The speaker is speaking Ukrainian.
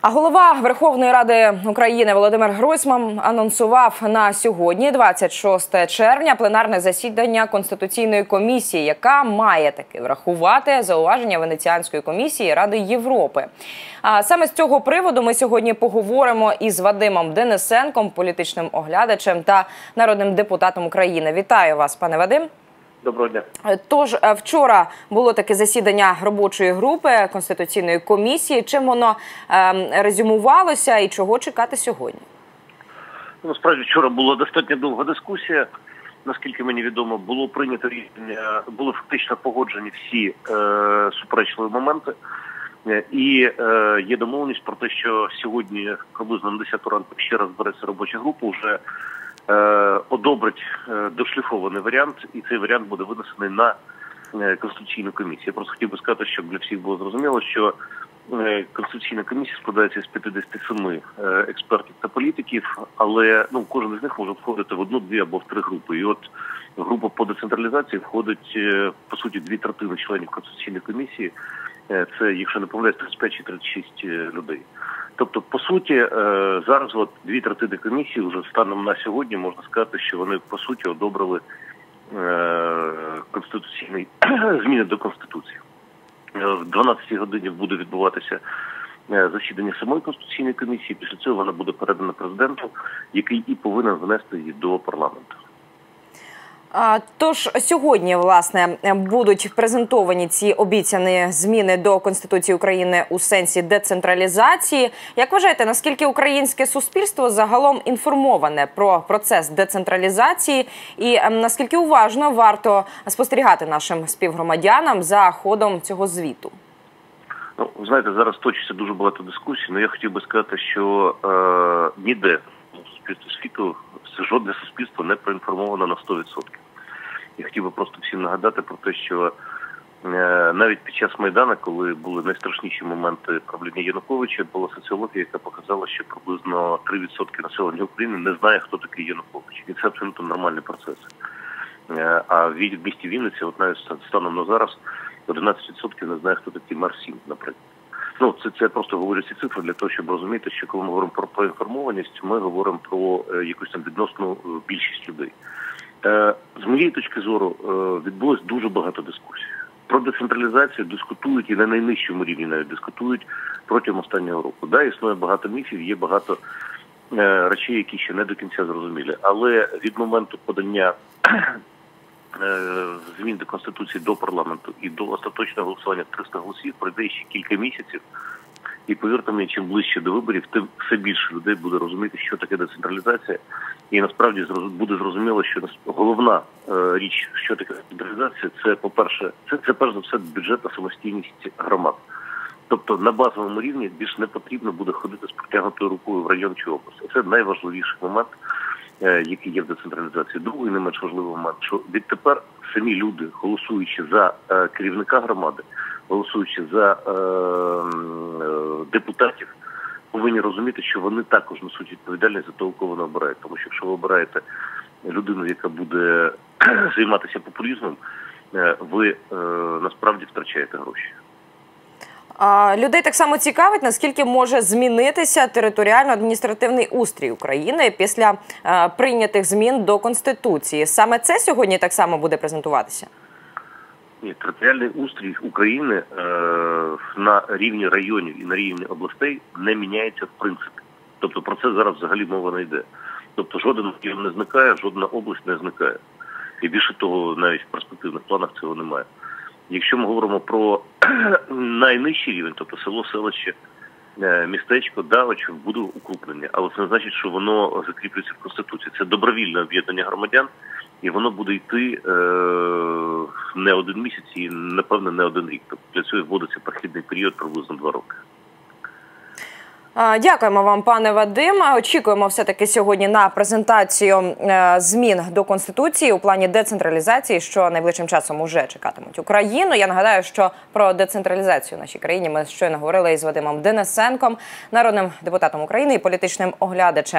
А голова Верховної Ради України Володимир Гройсман анонсував на сьогодні, 26 червня, пленарне засідання конституційної комісії, яка має таки врахувати зауваження Венеціанської комісії Ради Європи. А саме з цього приводу ми сьогодні поговоримо із Вадимом Денисенком, політичним оглядачем та народним депутатом України. Вітаю вас, пане Вадим. Доброго дня. Тож е, вчора було таке засідання робочої групи конституційної комісії. Чим воно ем, резюмувалося і чого чекати сьогодні? Ну, Насправді вчора була достатньо довга дискусія. Наскільки мені відомо, було прийнято рішення, були фактично погоджені всі е, суперечливі моменти, Е, і е, є домовленість про те, що сьогодні приблизно на 10 ранку ще раз береться робоча група, вже е, одобрить е, дошліфований варіант, і цей варіант буде винесений на е, конституційну комісію. Я просто хотів би сказати, щоб для всіх було зрозуміло, що е, конституційна комісія складається з 57 е, експертів та політиків, але ну кожен із них може входити в одну, дві або в три групи. І от група по децентралізації входить е, по суті дві третини членів конституційної комісії. Е, Це, якщо не помиляюсь, 35 чи 36 е, людей. Тобто, по суті, е, зараз от дві третини комісії вже станом на сьогодні можна сказати, що вони по суті одобрили е, конституційний зміни до конституції. Е, В 12 годині буде відбуватися засідання самої конституційної комісії. Після цього вона буде передана президенту, який і повинен внести її до парламенту. Тож сьогодні власне будуть презентовані ці обіцяні зміни до конституції України у сенсі децентралізації. Як вважаєте, наскільки українське суспільство загалом інформоване про процес децентралізації, і ем, наскільки уважно варто спостерігати нашим співгромадянам за ходом цього звіту? Ну, знаєте, зараз точиться дуже багато дискусій, але я хотів би сказати, що е, ніде світу жодне суспільство не проінформовано на 100%. Я хотів би просто всім нагадати про те, що е, навіть під час Майдану, коли були найстрашніші моменти правління Януковича, була соціологія, яка показала, що приблизно 3% населення України не знає, хто такий Янукович. І це абсолютно нормальний процес. Е, а в місті Вінниці, от навіть станом на зараз, 11% не знає, хто такий Марсін, наприклад. Ну, це це просто говорю ці цифри для того, щоб розуміти, що коли ми говоримо про проінформованість, ми говоримо про е, якусь там відносну е, більшість людей. Е, з моєї точки зору е, відбулось дуже багато дискусій. Про децентралізацію дискутують і на найнижчому рівні навіть дискутують протягом останнього року. Да, існує багато міфів, є багато е, речей, які ще не до кінця зрозумілі. Але від моменту подання змін до конституції до парламенту і до остаточного голосування 300 голосів пройде ще кілька місяців. І повірте мені, чим ближче до виборів, тим все більше людей буде розуміти, що таке децентралізація, і насправді буде зрозуміло, що головна е, річ, що таке децентралізація, це по перше, це, це перш за все бюджетна самостійність громад. Тобто на базовому рівні більш не потрібно буде ходити з протягнутою рукою в район чи область. Це найважливіший момент, е, який є в децентралізації. Другий не менш важливий момент, що відтепер самі люди, голосуючи за е, керівника громади, голосуючи за е, депутатів, повинні розуміти, що вони також несуть відповідальність за того, кого вони обирають. Тому що якщо ви обираєте людину, яка буде займатися популізмом, ви насправді втрачаєте гроші. Людей так само цікавить, наскільки може змінитися територіально-адміністративний устрій України після е, прийнятих змін до конституції. Саме це сьогодні так само буде презентуватися. Ні, територіальний устрій України е, на рівні районів і на рівні областей не міняється в принципі. Тобто про це зараз взагалі мова не йде. Тобто жоден район не зникає, жодна область не зникає. І більше того, навіть в перспективних планах цього немає. Якщо ми говоримо про найнижчий рівень, тобто село, селище, е, містечко, да, очі, буде укрупнення, але це не значить, що воно закріплюється в конституції. Це добровільне об'єднання громадян, і воно буде йти е, не один місяць і напевне не один рік. Тобто для цього вводиться перехідний період приблизно два роки. Дякуємо вам, пане Вадим. Очікуємо все таки сьогодні на презентацію е, змін до конституції у плані децентралізації, що найближчим часом уже чекатимуть Україну. Я нагадаю, що про децентралізацію в нашій країні ми щойно говорили із Вадимом Денисенком, народним депутатом України і політичним оглядачем.